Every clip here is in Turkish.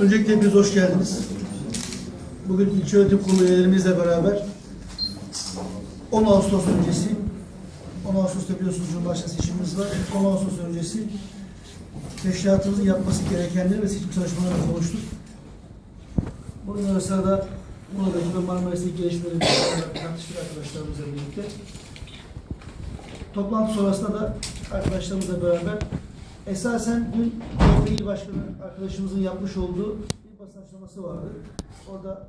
Öncelikle hepiniz hoş geldiniz. Bugün ilçe yönetim kurulu üyelerimizle beraber 10 Ağustos öncesi 10 Ağustos'ta biliyorsunuz Cumhurbaşkanı seçimimiz var. 10 Ağustos öncesi teşkilatımızın yapması gerekenleri ve seçim çalışmalarını konuştuk. Bugün arasında da buradaki ve Marmaris'teki gelişmeleri tartıştık arkadaşlarımızla birlikte. Toplantı sonrasında da arkadaşlarımızla beraber esasen dün CHP İl Başkanı arkadaşımızın yapmış olduğu bir basın açıklaması vardı. Orada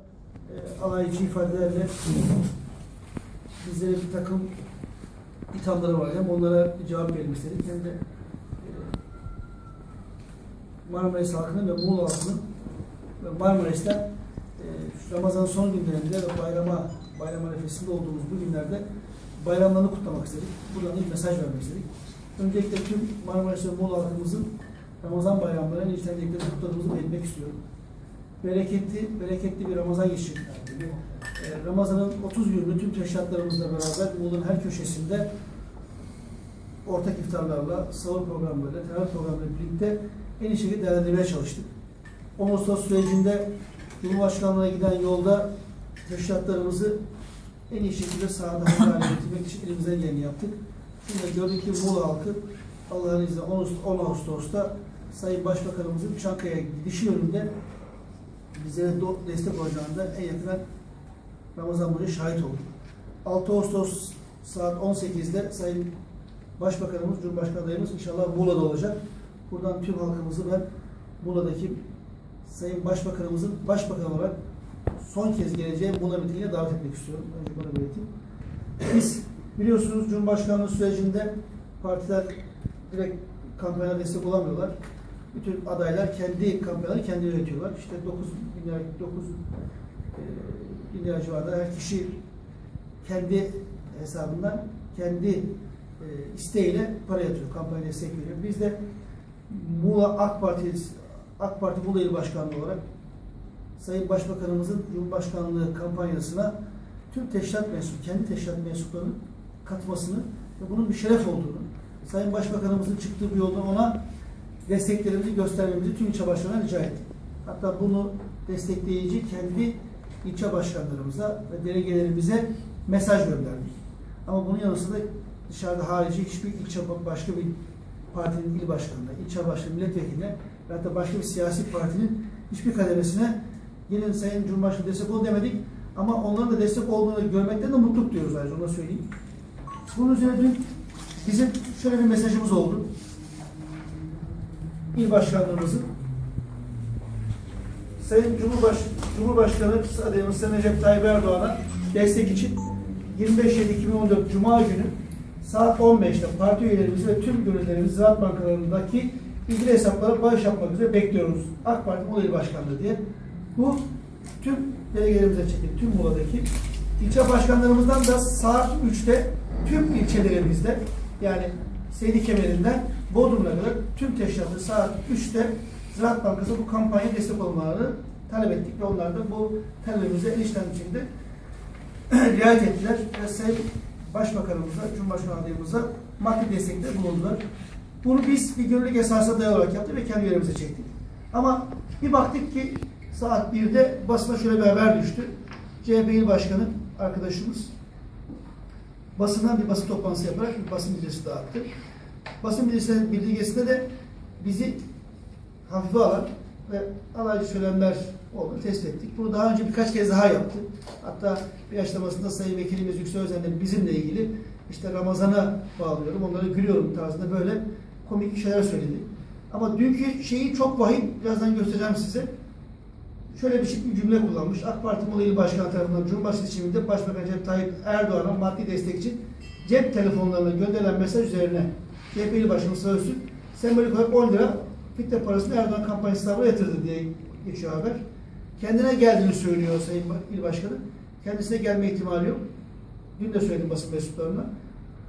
e, alaycı ifadelerle bizlere bir takım ithamları var. Hem onlara cevap verilmek istedik hem de e, Marmaris halkının ve Muğla halkının ve Marmaris'ten e, Ramazan son günlerinde ve bayrama, bayram arifesinde olduğumuz bu günlerde bayramlarını kutlamak istedik. Buradan ilk mesaj vermek istedik. Öncelikle tüm Marmaris ve Muğla halkımızın Ramazan bayramlarını içten dileklerini kutladığımızı belirtmek istiyorum. Bereketli, bereketli bir Ramazan geçirdik. Ee, Ramazan'ın 30 gününü tüm teşkilatlarımızla beraber Muğla'nın her köşesinde ortak iftarlarla, sahur programlarıyla, teravih programlarıyla birlikte en iyi şekilde değerlendirmeye çalıştık. 10 Ağustos sürecinde Cumhurbaşkanlığına giden yolda teşkilatlarımızı en iyi şekilde sahada hale getirmek için elimizden geleni yaptık. Şimdi gördük ki Muğla halkı Allah'ın izniyle 10 Ağustos- 10 Ağustos'ta Sayın Başbakanımızın Çankaya'ya gidişi yönünde bize destek olacağında en yakından Ramazan boyunca şahit olduk. 6 Ağustos saat 18'de Sayın Başbakanımız, Cumhurbaşkanı adayımız inşallah Muğla'da olacak. Buradan tüm halkımızı ben Muğla'daki Sayın Başbakanımızın Başbakan olarak son kez geleceği Muğla mitingine davet etmek istiyorum. Önce bana belirteyim. Biz biliyorsunuz Cumhurbaşkanlığı sürecinde partiler direkt kampanya destek olamıyorlar. Bütün adaylar kendi kampanyalarını kendi yönetiyorlar. İşte 9 bin lira, 9 e, lira civarında her kişi kendi hesabından kendi e, isteğiyle para yatırıyor, kampanya destek veriyor. Biz de Muğla AK Parti AK Parti Muğla İl Başkanlığı olarak Sayın Başbakanımızın Cumhurbaşkanlığı kampanyasına tüm teşkilat mensup, kendi teşkilat mensuplarının katmasını ve bunun bir şeref olduğunu, Sayın Başbakanımızın çıktığı bir yolda ona desteklerimizi göstermemizi tüm ilçe başkanlarına rica ettik. Hatta bunu destekleyici kendi ilçe başkanlarımıza ve delegelerimize mesaj gönderdik. Ama bunun yanı sıra dışarıda harici hiçbir ilçe başka bir partinin il başkanına, ilçe başkanı milletvekiline ve hatta başka bir siyasi partinin hiçbir kademesine gelin Sayın Cumhurbaşkanı destek ol demedik. Ama onların da destek olduğunu görmekten de mutluluk duyuyoruz ayrıca onu söyleyeyim. Bunun üzerine dün bizim şöyle bir mesajımız oldu. İl başkanlığımızın Sayın Cumhurbaş Cumhurbaşkanı adayımız Sayın Recep Tayyip Erdoğan'a destek için 25-7-2014 Cuma günü saat 15'te parti üyelerimizi ve tüm gönüllerimizi Ziraat Bankalarındaki ilgili hesaplara bağış yapmak üzere bekliyoruz. AK Parti İl Başkanlığı diye. Bu tüm delegelerimize çekildi, tüm Muğla'daki. ilçe başkanlarımızdan da saat 3'te tüm ilçelerimizde yani Seydi Kemeri'nden Bodrum'a kadar tüm teşkilatı saat 3'te Ziraat Bankası bu kampanya destek olmalarını talep ettik ve onlar da bu talebimize en içten biçimde riayet ettiler ve Sayın Başbakanımıza, Cumhurbaşkanı adayımıza maddi destekte bulundular. Bunu biz bir gönüllülük esasına dayalı olarak yaptık ve kendi yerimize çektik. Ama bir baktık ki saat 1'de basına şöyle bir haber düştü. CHP İl Başkanı arkadaşımız basından bir basın toplantısı yaparak bir basın bildirisi dağıttı. Basın bildirisi, bildirgesinde de bizi hafife alan ve alaycı söylemler olduğunu tespit ettik. Bunu daha önce birkaç kez daha yaptı. Hatta bir açıklamasında Sayın Vekilimiz Yüksel Özen'den bizimle ilgili işte Ramazan'a bağlıyorum, onları gülüyorum tarzında böyle komik şeyler söyledi. Ama dünkü şeyi çok vahim, birazdan göstereceğim size. Şöyle bir, şey- bir cümle kullanmış. AK Parti Muğla İl Başkanı tarafından Cumhurbaşkanı seçiminde Başbakan Recep Tayyip Erdoğan'a maddi destek için cep telefonlarına gönderilen mesaj üzerine CHP İl Başkanı Sözcü sembolik olarak 10 lira fitne parasını Erdoğan kampanyası hesabına yatırdı diye geçiyor haber. Kendine geldiğini söylüyor Sayın İl Başkanı. Kendisine gelme ihtimali yok. Dün de söyledim basın mensuplarına.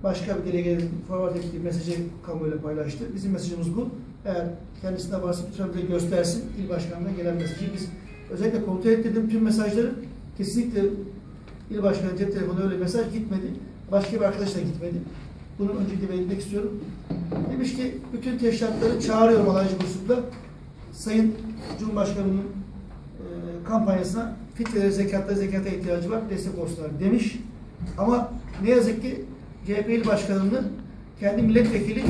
Başka bir delegenin forward ettiği mesajı kamuoyuyla paylaştı. Bizim mesajımız bu. Eğer kendisinde varsa lütfen göstersin. İl başkanına gelen mesajı biz özellikle kontrol ettirdim tüm mesajları. Kesinlikle il başkanı cep telefonuna öyle mesaj gitmedi. Başka bir arkadaş da gitmedi. Bunu öncelikle belirtmek istiyorum. Demiş ki bütün teşkilatları çağırıyorum alaycı kursunda. Sayın Cumhurbaşkanı'nın e, kampanyasına fitre zekatta zekata ihtiyacı var, destek olsunlar demiş. Ama ne yazık ki CHP il başkanını kendi milletvekili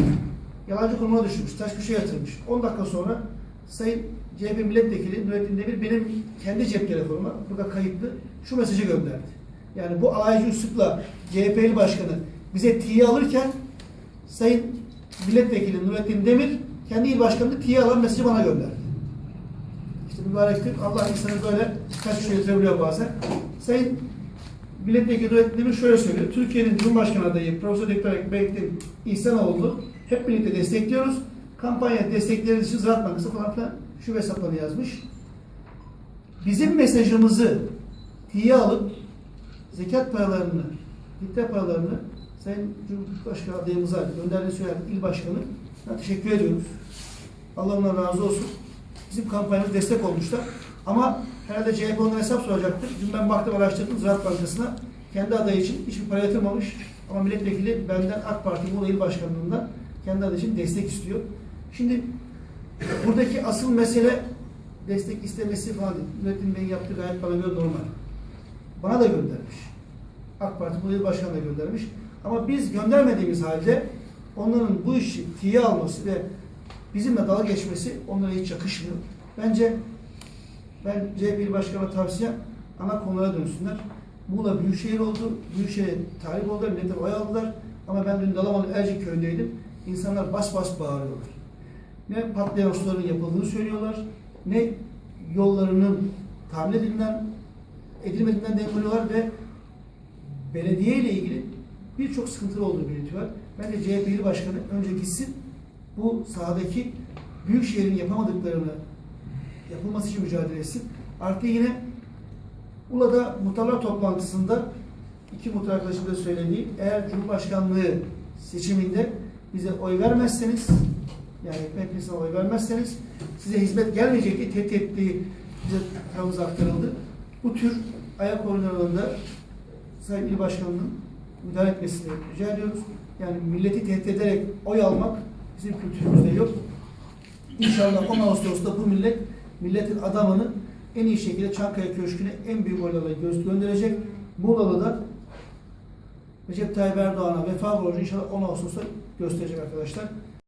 yalancı konumuna düşürmüş, taş köşeye yatırmış. 10 dakika sonra Sayın CHP milletvekili Nurettin Demir benim kendi cep telefonuma, burada kayıtlı, şu mesajı gönderdi. Yani bu alaycı üslupla CHP il başkanı bize tiye alırken Sayın milletvekili Nurettin Demir kendi il başkanını tiye alan mesajı bana gönderdi. İşte mübarektir. Allah insanı böyle kaç kişiye yatırabiliyor bazen. Sayın Milletvekili Nurettin Demir şöyle söylüyor. Türkiye'nin Cumhurbaşkanı adayı Profesör Doktor Bekir İhsanoğlu hep birlikte destekliyoruz. Kampanya destekleriniz için Ziraat Bankası falan filan şu hesapları yazmış. Bizim mesajımızı tiye alıp zekat paralarını, fitre paralarını Sayın Cumhurbaşkanı adayımıza gönderdiğini söyleyen il başkanı teşekkür ediyoruz. Allah ondan razı olsun. Bizim kampanyamız destek olmuşlar. Ama herhalde CHP onlara hesap soracaktır. Dün ben baktım araştırdım Ziraat Bankası'na. Kendi adayı için hiçbir para yatırmamış. Ama milletvekili benden AK Parti Muğla İl Başkanlığı'ndan kendi adayı için destek istiyor. Şimdi buradaki asıl mesele destek istemesi falan. Nurettin Bey'in yaptığı gayet bana göre normal. Bana da göndermiş. AK Parti İl Başkanı da göndermiş. Ama biz göndermediğimiz halde onların bu işi tiye alması ve bizimle dalga geçmesi onlara hiç yakışmıyor. Bence ben CHP Başkanı'na tavsiye ana konulara dönsünler. Muğla Büyükşehir oldu. Büyükşehir talip oldular. Milletten oy aldılar. Ama ben dün Dalaman Ercik köyündeydim. İnsanlar bas bas bağırıyorlar. Ne patlayan suların yapıldığını söylüyorlar. Ne yollarının tahmin edildiğinden edilmediğinden demiriyorlar ve belediye ile ilgili birçok sıkıntılı olduğu belirtiyorlar. Bence CHP Başkanı önce gitsin bu sahadaki büyük şehrin yapamadıklarını yapılması için mücadele etsin. Artı yine Ula'da muhtarlar toplantısında iki muhtar arkadaşım da söylediği eğer Cumhurbaşkanlığı seçiminde bize oy vermezseniz yani hepinizden oy vermezseniz size hizmet gelmeyecek diye tehdit ettiği bize tarafımıza aktarıldı. Bu tür ayak oyunlarında Sayın İl Başkanı'nın müdahale etmesini rica ediyoruz. Yani milleti tehdit ederek oy almak bizim kültürümüzde yok. İnşallah 10 Ağustos'ta bu millet milletin adamını en iyi şekilde Çankaya Köşkü'ne en büyük oylarla gö- gönderecek. Muğla'da Recep Tayyip Erdoğan'a vefa borcu inşallah 10 Ağustos'ta gösterecek arkadaşlar.